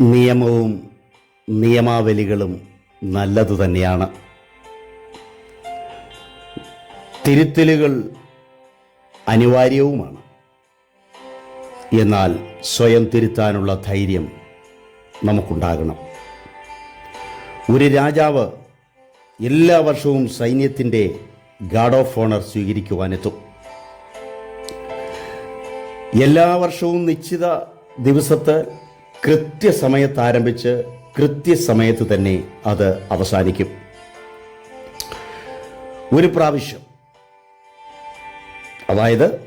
നിയമവും നിയമാവലികളും നല്ലതു തന്നെയാണ്. തിരുത്തലുകൾ അനിവാര്യവുമാണ്. എന്നാൽ സ്വയം തിരുത്താനുള്ള ധൈര്യം നമുക്കുണ്ടാകണം. ഒരു രാജാവ് എല്ലാ വർഷവും സൈന്യത്തിന്റെ ഗാർഡ് ഓഫ് ഓണർ സ്വീകരിക്കുവാനെത്തും. എല്ലാ വർഷവും നിശ്ചിത ദിവസത്ത് കൃത്യസമയത്ത് ആരംഭിച്ച് കൃത്യസമയത്ത് തന്നെ അത് അവസാനിക്കും. ഒരു പ്രാവശ്യം. അതായത്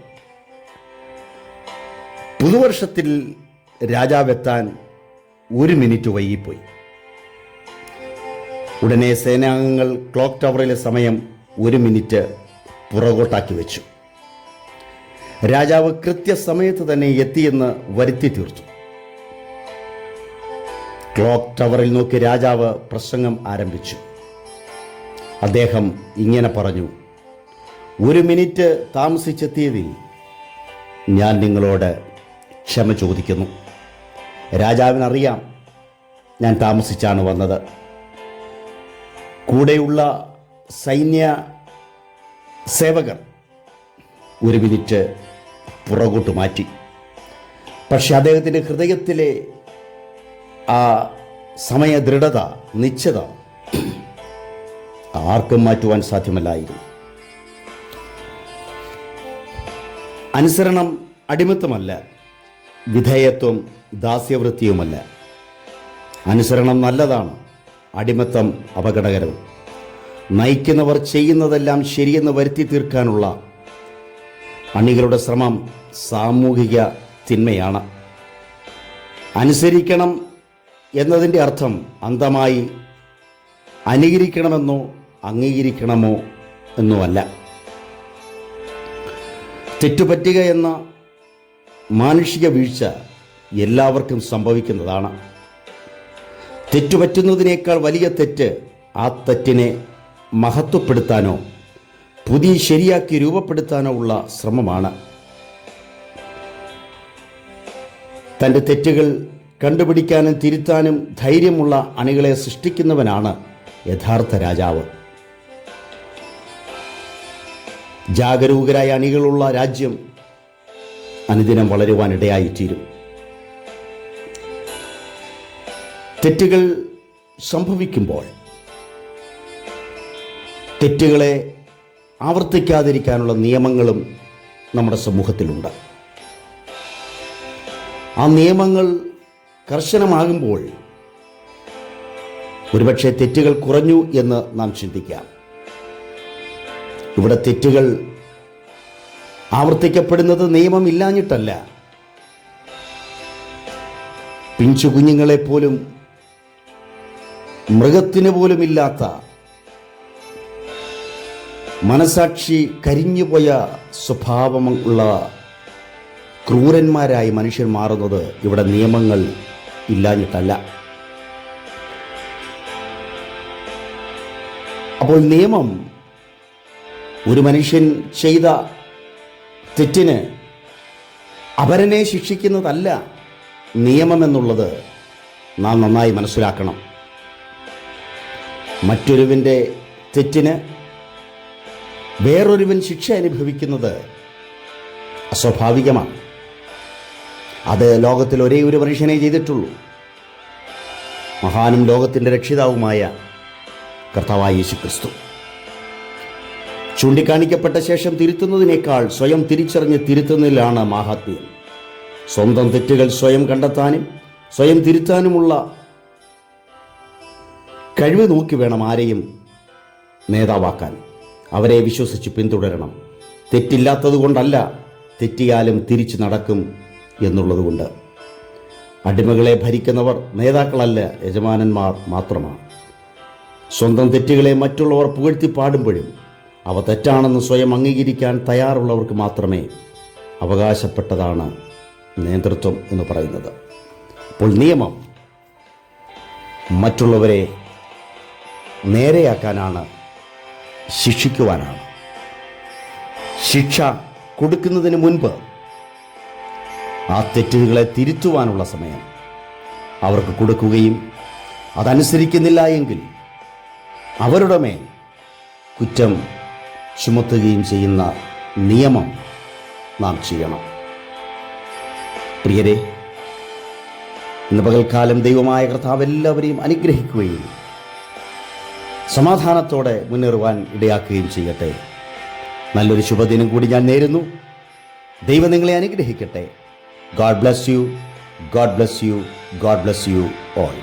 പുതുവർഷത്തിൽ രാജാവെത്താൻ ഒരു മിനിറ്റ് വൈകിപ്പോയി. ഉടനെ സേനാംഗങ്ങൾ ക്ലോക്ക് ടവറിലെ സമയം ഒരു മിനിറ്റ് പുറകോട്ടാക്കി വെച്ചു. രാജാവ് കൃത്യസമയത്ത് തന്നെ എത്തിയെന്ന് വരുത്തി തീർത്തു. ക്ലോക്ക് ടവറിൽ നോക്കി രാജാവ് പ്രസംഗം ആരംഭിച്ചു. അദ്ദേഹം ഇങ്ങനെ പറഞ്ഞു ഒരു മിനിറ്റ് താമസിച്ചെത്തിയതിൽ ഞാൻ നിങ്ങളോട് ക്ഷമ ചോദിക്കുന്നു. രാജാവിനറിയാം ഞാൻ താമസിച്ചാണ് വന്നത്. കൂടെയുള്ള സൈന്യ സേവകർ ഒരു മിനിറ്റ് പുറകോട്ട് മാറ്റി. പക്ഷെ അദ്ദേഹത്തിന്റെ ഹൃദയത്തിലെ ആ സമയ ദൃഢത നിശ്ചത ആർക്കും മാറ്റുവാൻ സാധ്യമല്ലായിരുന്നു. അനുസരണം അടിമത്തമല്ല വിധേയത്വം ദാസ്യവൃത്തിയുമല്ല. അനുസരണം നല്ലതാണ് അടിമത്തം അപകടകരവും നയിക്കുന്നവർ ചെയ്യുന്നതെല്ലാം ശരിയെന്ന് വരുത്തി തീർക്കാനുള്ള അണികളുടെ ശ്രമം സാമൂഹിക തിന്മയാണ്. അനുസരിക്കണം എന്നതിന്റെ അർത്ഥം അന്ധമായി അനുകരിക്കണമെന്നോ അംഗീകരിക്കണമോ എന്നുമല്ല. തെറ്റുപറ്റുക എന്ന മാനുഷിക വീഴ്ച എല്ലാവർക്കും സംഭവിക്കുന്നതാണ്. തെറ്റുപറ്റുന്നതിനേക്കാൾ വലിയ തെറ്റ് ആ തെറ്റിനെ മഹത്വപ്പെടുത്താനോ പുതിയ ശരിയാക്കി രൂപപ്പെടുത്താനോ ഉള്ള ശ്രമമാണ്. തന്റെ തെറ്റുകൾ കണ്ടുപിടിക്കാനും തിരുത്താനും ധൈര്യമുള്ള അണികളെ സൃഷ്ടിക്കുന്നവനാണ് യഥാർത്ഥ രാജാവ്. ജാഗരൂകരായ അണികളുള്ള രാജ്യം അനുദിനം വളരുവാനിടയായിത്തീരും. തെറ്റുകൾ സംഭവിക്കുമ്പോൾ തെറ്റുകളെ ആവർത്തിക്കാതിരിക്കാനുള്ള നിയമങ്ങളും നമ്മുടെ സമൂഹത്തിലുണ്ട്. ആ നിയമങ്ങൾ കർശനമാകുമ്പോൾ ഒരുപക്ഷെ തെറ്റുകൾ കുറഞ്ഞു എന്ന് നാം ചിന്തിക്കാം. ഇവിടെ തെറ്റുകൾ ആവർത്തിക്കപ്പെടുന്നത് നിയമം ഇല്ലാഞ്ഞിട്ടല്ല. പിഞ്ചു കുഞ്ഞുങ്ങളെപ്പോലും മൃഗത്തിന് പോലും ഇല്ലാത്ത മനസാക്ഷി കരിഞ്ഞുപോയ സ്വഭാവമുള്ള ക്രൂരന്മാരായി മനുഷ്യർ മാറുന്നത് ഇവിടെ നിയമങ്ങൾ ഇല്ലാഞ്ഞിട്ടല്ല. അപ്പോൾ നിയമം ഒരു മനുഷ്യൻ ചെയ്ത തെറ്റിന് അപരനെ ശിക്ഷിക്കുന്നതല്ല നിയമമെന്നുള്ളത് നാം നന്നായി മനസ്സിലാക്കണം. മറ്റൊരുവിന്റെ തെറ്റിന് വേറൊരുവൻ ശിക്ഷ അനുഭവിക്കുന്നത് അസ്വാഭാവികമാണ്. അത് ലോകത്തിൽ ഒരേ ഒരു മനുഷ്യനെ ചെയ്തിട്ടുള്ളൂ. മഹാനും ലോകത്തിന്റെ രക്ഷിതാവുമായ കർത്താവായ യേശു ക്രിസ്തു ചൂണ്ടിക്കാണിക്കപ്പെട്ട ശേഷം തിരുത്തുന്നതിനേക്കാൾ സ്വയം തിരിച്ചറിഞ്ഞ് തിരുത്തുന്നതിലാണ് മാഹാത്മ്യം. സ്വന്തം തെറ്റുകൾ സ്വയം കണ്ടെത്താനും സ്വയം തിരുത്താനുമുള്ള കഴിവ് നോക്കി വേണം ആരെയും നേതാവാക്കാൻ. അവരെ വിശ്വസിച്ച് പിന്തുടരണം. തെറ്റില്ലാത്തതുകൊണ്ടല്ല തെറ്റിയാലും തിരിച്ചു നടക്കും എന്നുള്ളതുകൊണ്ട്. അടിമകളെ ഭരിക്കുന്നവർ നേതാക്കളല്ല യജമാനന്മാർ മാത്രമാണ്. സ്വന്തം തെറ്റുകളെ മറ്റുള്ളവർ പുകഴ്ത്തി പാടുമ്പോഴും അവ തെറ്റാണെന്ന് സ്വയം അംഗീകരിക്കാൻ തയ്യാറുള്ളവർക്ക് മാത്രമേ അവകാശപ്പെട്ടതാണ് നേതൃത്വം എന്ന് പറയുന്നത്. അപ്പോൾ നിയമം മറ്റുള്ളവരെ നേരെയാക്കാനാണ് ശിക്ഷിക്കുവാനാണ്. ശിക്ഷ കൊടുക്കുന്നതിന് മുൻപ് ആ തെറ്റുകളെ തിരുത്തുവാനുള്ള സമയം അവർക്ക് കൊടുക്കുകയും അതനുസരിക്കുന്നില്ല എങ്കിൽ അവരുടെ മേൽ കുറ്റം ചുമത്തുകയും ചെയ്യുന്ന നിയമം നാം ചെയ്യണം. പ്രിയരെ ഇന്ന് പകൽക്കാലം ദൈവമായ കർത്താവ് എല്ലാവരെയും അനുഗ്രഹിക്കുകയും സമാധാനത്തോടെ മുന്നേറുവാൻ ഇടയാക്കുകയും ചെയ്യട്ടെ. നല്ലൊരു ശുഭദിനം കൂടി ഞാൻ നേരുന്നു. ദൈവം നിങ്ങളെ അനുഗ്രഹിക്കട്ടെ. God bless you. God bless you. God bless you all.